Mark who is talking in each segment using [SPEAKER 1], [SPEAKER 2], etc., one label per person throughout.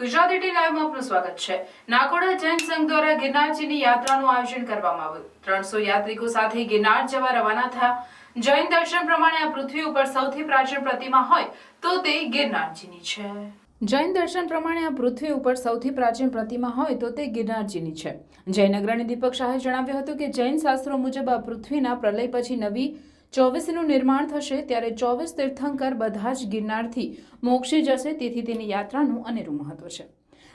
[SPEAKER 1] DT લાઈવમાં આપનું સ્વાગત છે. નાકોડા જૈન સંઘ દ્વારા ગિરનારજીની યાત્રાનું આયોજન કરવામાં આવ્યું. ત્રણસો યાત્રિકો સાથે ગિરનાર જવા રવાના થયા. જૈન દર્શન પ્રમાણે આ પૃથ્વી ઉપર સૌથી પ્રાચીન પ્રતિમા હોય તો તે ગિરનારજીની છે. જૈન દર્શન પ્રમાણે આ પૃથ્વી ઉપર સૌથી પ્રાચીન પ્રતિમા હોય તો તે ગિરનારજીની છે. જૈન અગ્રણી દીપક શાહે જણાવ્યું હતું કે જૈન શાસ્ત્રો મુજબ આ પૃથ્વીના પ્રલય પછી નવી ચોવીસનું નિર્માણ થશે ત્યારે ચોવીસ તીર્થંકર બધા જ ગિરનારથી મોક્ષે જશે, તેથી તેની યાત્રાનું અનેરું મહત્વ છે.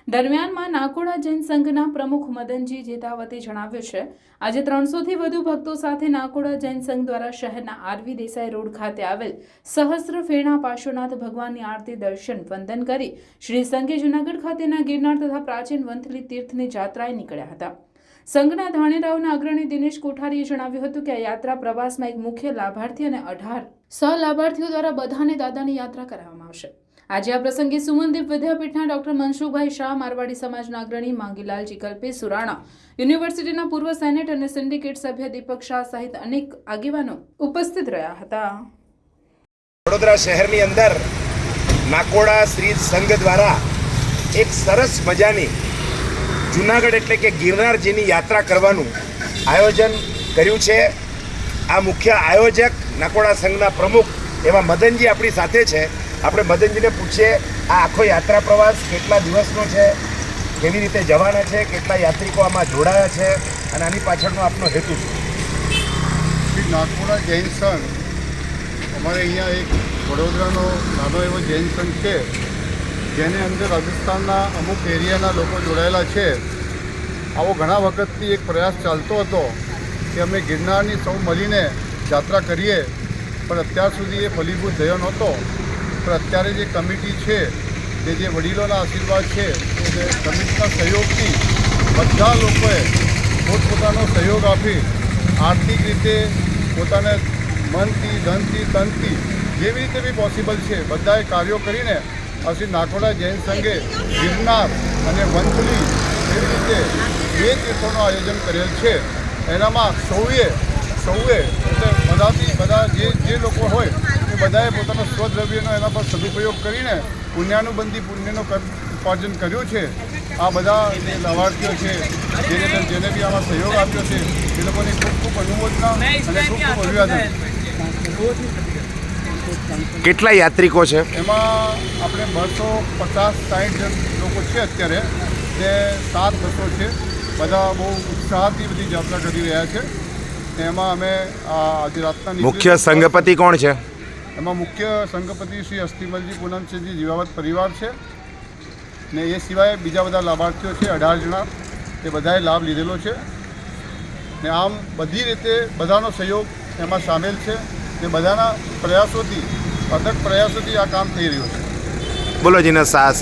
[SPEAKER 1] દરમિયાનમાં નાકોડા જૈન સંઘના પ્રમુખ મદનજી જેતાવતે જણાવ્યું છે, આજે ત્રણસોથી વધુ ભક્તો સાથે નાકોડા જૈન સંઘ દ્વારા શહેરના આરવી દેસાઈ રોડ ખાતે આવેલ સહસ્ત્ર ફેરણા પાર્શ્વનાથ ભગવાનની આરતી દર્શન વંદન કરી શ્રી સંઘે જુનાગઢ ખાતેના ગિરનાર તથા પ્રાચીન વંથલી તીર્થની જાત્રાએ નીકળ્યા હતા. સંઘના ધાણેરાવના અગ્રણી દિનેશ કોઠારીએ જણાવ્યું હતું કે આ યાત્રા પ્રવાસમાં એક મુખ્ય લાભાર્થી અને અઢાર સહ લાભાર્થીઓ દ્વારા બધાને દાદાની યાત્રા કરાવવામાં આવશે. આજે આ પ્રસંગે સુમનદીપ વિદ્યાપીઠના ડોક્ટર મનસુખભાઈ શાહ, મારવાડી સમાજના અગ્રણી માંગીલાલજી કલ્પે, સુરાણા યુનિવર્સિટીના પૂર્વ સેનેટ અને સિન્ડિકેટ સભ્ય દીપક શાહ સહિત અનેક આગેવાનો ઉપસ્થિત રહ્યા હતા.
[SPEAKER 2] વડોદરા શહેરની અંદર નાકોડા શ્રી સંઘ દ્વારા એક સરસ મજાની જુનાગઢ એટલે કે ગિરનારજીની યાત્રા કરવાનું આયોજન કર્યું છે. આ મુખ્ય આયોજક નાકોડા સંઘના પ્રમુખ એવા મદનજી આપણી સાથે છે. આપણે મદનજીને પૂછીએ, આ આખો યાત્રા પ્રવાસ કેટલા દિવસનો છે? કેવી રીતે જવાના છે? કેટલા યાત્રિકો આમાં જોડાયા છે? અને આની પાછળનો આપનો હેતુ છે
[SPEAKER 3] શ્રી નાગપુરા જૈન સંઘ, અમારે અહીંયા એક વડોદરાનો નાનો એવો જૈન સંઘ છે. જેની અંદર રાજસ્થાનના અમુક એરિયાના લોકો જોડાયેલા છે. આવો ઘણા વખતથી એક પ્રયાસ ચાલતો હતો કે અમે ગિરનારની સૌ મળીને યાત્રા કરીએ, પણ અત્યાર સુધી એ ફલીભૂત થયો નહોતો. પણ અત્યારે જે કમિટી છે, કે જે વડીલોના આશીર્વાદ છે એ કમિટીના સહયોગથી બધા લોકોએ પોતપોતાનો સહયોગ આપી આર્થિક રીતે પોતાને મનથી, ધનથી, તનથી જેવી રીતે બી પોસિબલ છે, બધાએ કાર્યો કરીને શ્રી નાકોડા જૈન સંઘે ગિરનાર અને વંથલી એવી રીતે બે તીર્થોનું આયોજન કરેલ છે. એનામાં સૌએ સૌએ એટલે બધાથી બધા જે જે લોકો હોય એ બધાએ પોતાના સ્વદ્રવ્યનો એના પર સદુપયોગ કરીને પુણ્યાનુબંધી પુણ્યનો ઉપાર્જન કર્યું છે. આ બધા જે લાભાર્થીઓ છે, જેને જેને બી આમાં સહયોગ આપ્યો છે, એ લોકોની ખૂબ ખૂબ અનુમોદના અને ખૂબ ખૂબ અભિવાદન.
[SPEAKER 2] કેટલા યાત્રિકો છે?
[SPEAKER 3] એમાં આપણે બસો પચાસ સાઠ જણ લોકો છે અત્યારે. તે સાત બસો છે. બધા બહુ ઉત્સાહથી બધી યાત્રા કરી રહ્યા છે. એમાં અમે આજે રાતના
[SPEAKER 2] મુખ્ય સંઘપતિ કોણ છે?
[SPEAKER 3] એમાં મુખ્ય સંઘપતિ શ્રી અસ્થિમલજી પૂનમસિંહજી જીવાવત પરિવાર છે. ને એ સિવાય બીજા બધા લાભાર્થીઓ છે અઢાર જણા. એ બધાએ લાભ લીધેલો છે. ને આમ બધી રીતે બધાનો સહયોગ એમાં સામેલ છે. ને બધાના પ્રયાસોથી અથક પ્રયાસોથી આ કામ થઈ રહ્યું છે.
[SPEAKER 2] બોલો જીને સર